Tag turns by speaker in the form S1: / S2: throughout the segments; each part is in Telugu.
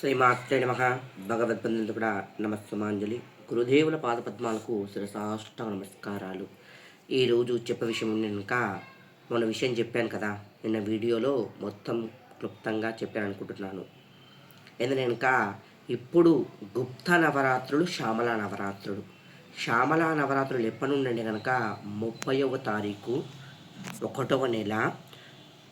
S1: శ్రీమాత్రే నమ. భగవద్బంధులు కూడా నమస్సుమాంజలి. గురుదేవుల పాదపద్మాలకు శిరసాష్ట నమస్కారాలు. ఈరోజు చెప్పే విషయం ఇంకా మొన్న విషయం చెప్పాను కదా నిన్న వీడియోలో మొత్తం క్లుప్తంగా చెప్పాను అనుకుంటున్నాను. ఎందుకంటే ఇప్పుడు గుప్త నవరాత్రులు శ్యామల నవరాత్రులు. శ్యామల నవరాత్రులు ఎప్పటి నుండి కనుక ముప్పైవ తారీఖు ఒకటవ నెల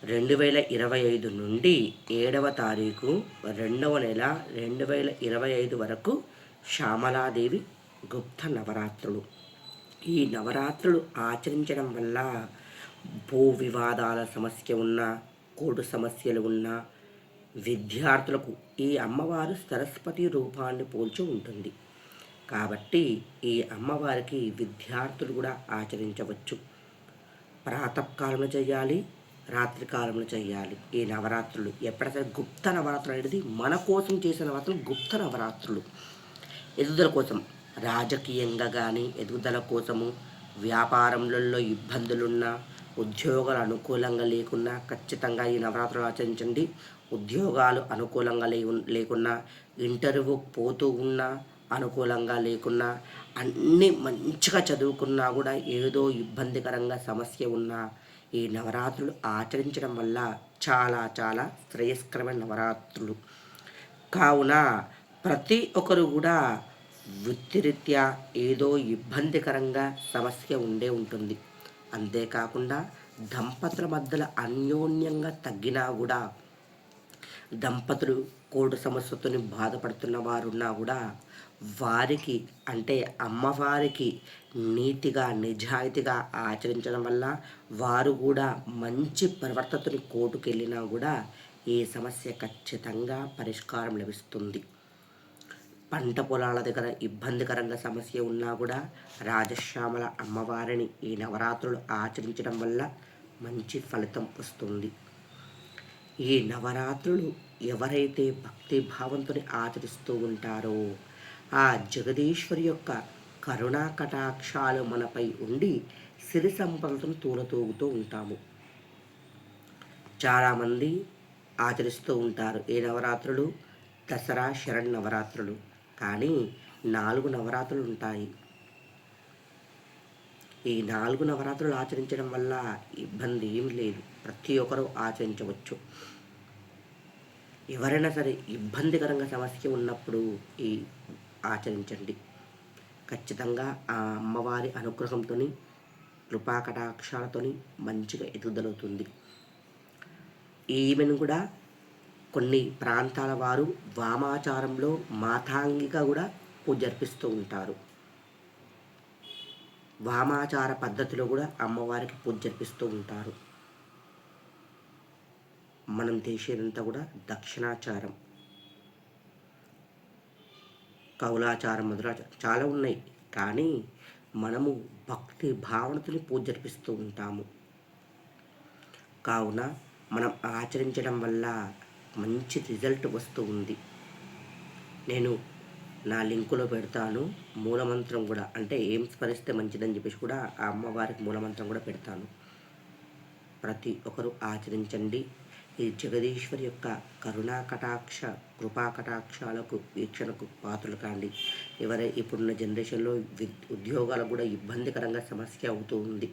S1: రెండు వేల ఇరవై ఐదు నుండి ఏడవ తారీఖు రెండవ నెల రెండు వేల ఇరవై ఐదు వరకు శ్యామలాదేవి గుప్త నవరాత్రులు. ఈ నవరాత్రులు ఆచరించడం వల్ల భూ వివాదాల సమస్య ఉన్న కోర్టు సమస్యలు ఉన్న విద్యార్థులకు ఈ అమ్మవారు సరస్వతి రూపాన్ని పోల్చి ఉంటుంది. కాబట్టి ఈ అమ్మవారికి విద్యార్థులు కూడా ఆచరించవచ్చు. ప్రాతకాలంలో చేయాలి రాత్రి కాలంలో చేయాలి. ఈ నవరాత్రులు ఎప్పుడైతే గుప్త నవరాత్రులు అనేది మన కోసం చేసే నవరాత్రులు గుప్త నవరాత్రులు. ఎదుగుదల కోసం రాజకీయంగా కానీ ఎదుగుదల కోసము వ్యాపారంలో ఇబ్బందులున్నా ఉద్యోగాలు అనుకూలంగా లేకున్నా ఖచ్చితంగా ఈ నవరాత్రులు ఆచరించండి. ఉద్యోగాలు అనుకూలంగా లేకున్నా ఇంటర్వ్యూ పోతూ ఉన్నా అనుకూలంగా లేకున్నా అన్నీ మంచిగా చదువుకున్నా కూడా ఏదో ఇబ్బందికరంగా సమస్య ఉన్నా ఈ నవరాత్రులు ఆచరించడం వల్ల చాలా చాలా శ్రేయస్కరమైన నవరాత్రులు. కావున ప్రతి ఒక్కరు కూడా వృత్తిరీత్యా ఏదో ఇబ్బందికరంగా సమస్య ఉండే ఉంటుంది. అంతేకాకుండా దంపతుల మధ్యలో అన్యోన్యంగా తగ్గినా కూడా దంపతులు కోర్టు సమస్యతో బాధపడుతున్న వారు ఉన్నా కూడా వారికి అంటే అమ్మవారికి నీతిగా నిజాయితీగా ఆచరించడం వల్ల వారు కూడా మంచి ప్రవర్తతని కోటుకెళ్ళినా కూడా ఈ సమస్య ఖచ్చితంగా పరిష్కారం లభిస్తుంది. పంట పొలాల దగ్గర ఇబ్బందికరంగా సమస్య ఉన్నా కూడా రాజశ్యామల అమ్మవారిని ఈ నవరాత్రులు ఆచరించడం వల్ల మంచి ఫలితం వస్తుంది. ఈ నవరాత్రులు ఎవరైతే భక్తి భావంతో ఆచరిస్తూ ఉంటారో ఆ జగదీశ్వరి యొక్క కరుణా కటాక్షాలు మనపై ఉండి సిరి సంపదలను తూలతూగుతూ ఉంటాము. చాలామంది ఆచరిస్తూ ఉంటారు ఏ నవరాత్రులు దసరా శరణ్ నవరాత్రులు. కానీ నాలుగు నవరాత్రులు ఉంటాయి. ఈ నాలుగు నవరాత్రులు ఆచరించడం వల్ల ఇబ్బంది ఏమి లేదు. ప్రతి ఒక్కరూ ఆచరించవచ్చు. ఎవరైనా సరే ఇబ్బందికరంగా సమస్య ఉన్నప్పుడు ఈ ఆచరించండి. ఖచ్చితంగా ఆ అమ్మవారి అనుగ్రహంతో కృపాకటాక్షాలతో మంచిగా ఎదుగుదలవుతుంది. ఈమెను కూడా కొన్ని ప్రాంతాల వారు వామాచారంలో మాతాంగిగా కూడా పూజ జరిపిస్తూ ఉంటారు. వామాచార పద్ధతిలో కూడా అమ్మవారికి పూజ జరిపిస్తూ ఉంటారు. మనం చేసేదంతా కూడా దక్షిణాచారం. కౌలాచారం మధురాచారం చాలా ఉన్నాయి. కానీ మనము భక్తి భావనతోని పూజ జరిపిస్తూ ఉంటాము. కావున మనం ఆచరించడం వల్ల మంచి రిజల్ట్ వస్తూ ఉంది. నేను నా లింకులో పెడతాను మూలమంత్రం కూడా. అంటే ఏం స్మరిస్తే మంచిదని చెప్పేసి కూడా ఆ అమ్మవారికి మూలమంత్రం కూడా పెడతాను. ప్రతి ఒక్కరూ ఆచరించండి. ఈ జగదీశ్వరి యొక్క కరుణా కటాక్ష కృపా కటాక్షాలకు వీక్షణకు పాత్రలు కాండి. ఎవరై ఇప్పుడున్న జనరేషన్లో వి కూడా ఇబ్బందికరంగా సమస్య అవుతూ ఉంది.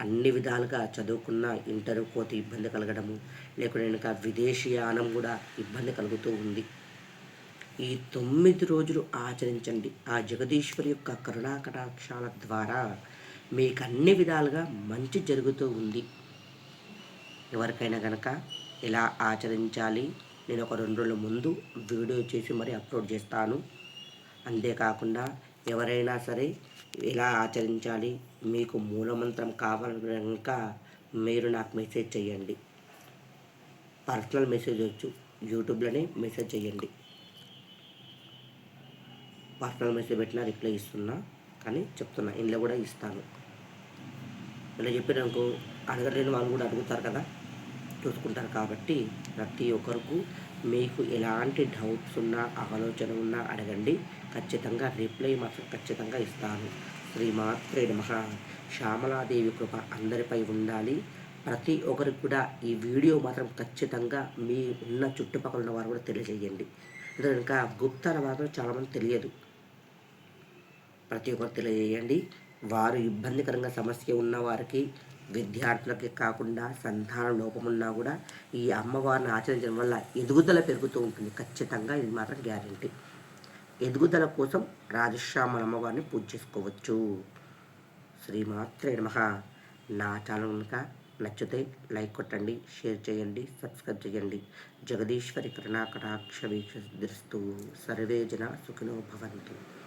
S1: అన్ని విధాలుగా చదువుకున్న ఇంటర్ కోత ఇబ్బంది కలగడము లేకుంటే ఇంకా విదేశీయానం కూడా ఇబ్బంది కలుగుతూ ఉంది. ఈ తొమ్మిది రోజులు ఆచరించండి. ఆ జగదీశ్వరి యొక్క కరుణాకటాక్షాల ద్వారా మీకు అన్ని విధాలుగా మంచి జరుగుతూ ఉంది. ఎవరికైనా కనుక ఎలా ఆచరించాలి. నేను ఒక రెండు రోజుల ముందు వీడియో చేసి మరి అప్లోడ్ చేస్తాను. అంతేకాకుండా ఎవరైనా సరే ఎలా ఆచరించాలి. మీకు మూలమంత్రం కావాలని కనుక మీరు నాకు మెసేజ్ చేయండి. పర్సనల్ మెసేజ్ వచ్చు. యూట్యూబ్లోనే మెసేజ్ చేయండి. పర్సనల్ మెసేజ్ పెట్టినా రిప్లై ఇస్తున్నా కానీ చెప్తున్నా ఇంట్లో కూడా ఇస్తాను. ఇలా చెప్పినాకో అడగలేని వాళ్ళు కూడా అడుగుతారు కదా చూసుకుంటారు కాబట్టి ప్రతి ఒక్కరికి మీకు ఎలాంటి డౌట్స్ ఉన్నా ఆలోచన ఉన్నా అడగండి. ఖచ్చితంగా రిప్లై మాత్రం ఖచ్చితంగా ఇస్తాను. శ్రీమాత్రే నమ. శ్యామలాదేవి కృప అందరిపై ఉండాలి. ప్రతి ఒక్కరికి కూడా ఈ వీడియో మాత్రం ఖచ్చితంగా మీ ఉన్న చుట్టుపక్కల ఉన్న వారు కూడా తెలియజేయండి. ఇంకా గుప్తాల మాత్రం చాలామంది తెలియదు. ప్రతి ఒక్కరు తెలియజేయండి. వారు ఇబ్బందికరంగా సమస్య ఉన్న వారికి విద్యార్థులకి కాకుండా సంతాన లోపం ఉన్నా కూడా ఈ అమ్మవారిని ఆచరించడం వల్ల ఎదుగుదల పెరుగుతూ ఉంటుంది. ఖచ్చితంగా ఇది మాత్రం గ్యారంటీ. ఎదుగుదల కోసం రాజశ్యామల అమ్మవారిని పూజ చేసుకోవచ్చు. శ్రీమాత్రే నమ. నా ఛానల్ కనుక నచ్చితే లైక్ కొట్టండి షేర్ చేయండి సబ్స్క్రైబ్ చేయండి. జగదీశ్వరి కరుణాకటాక్ష వీక్ష సర్వే జన సుఖినో భవంతు.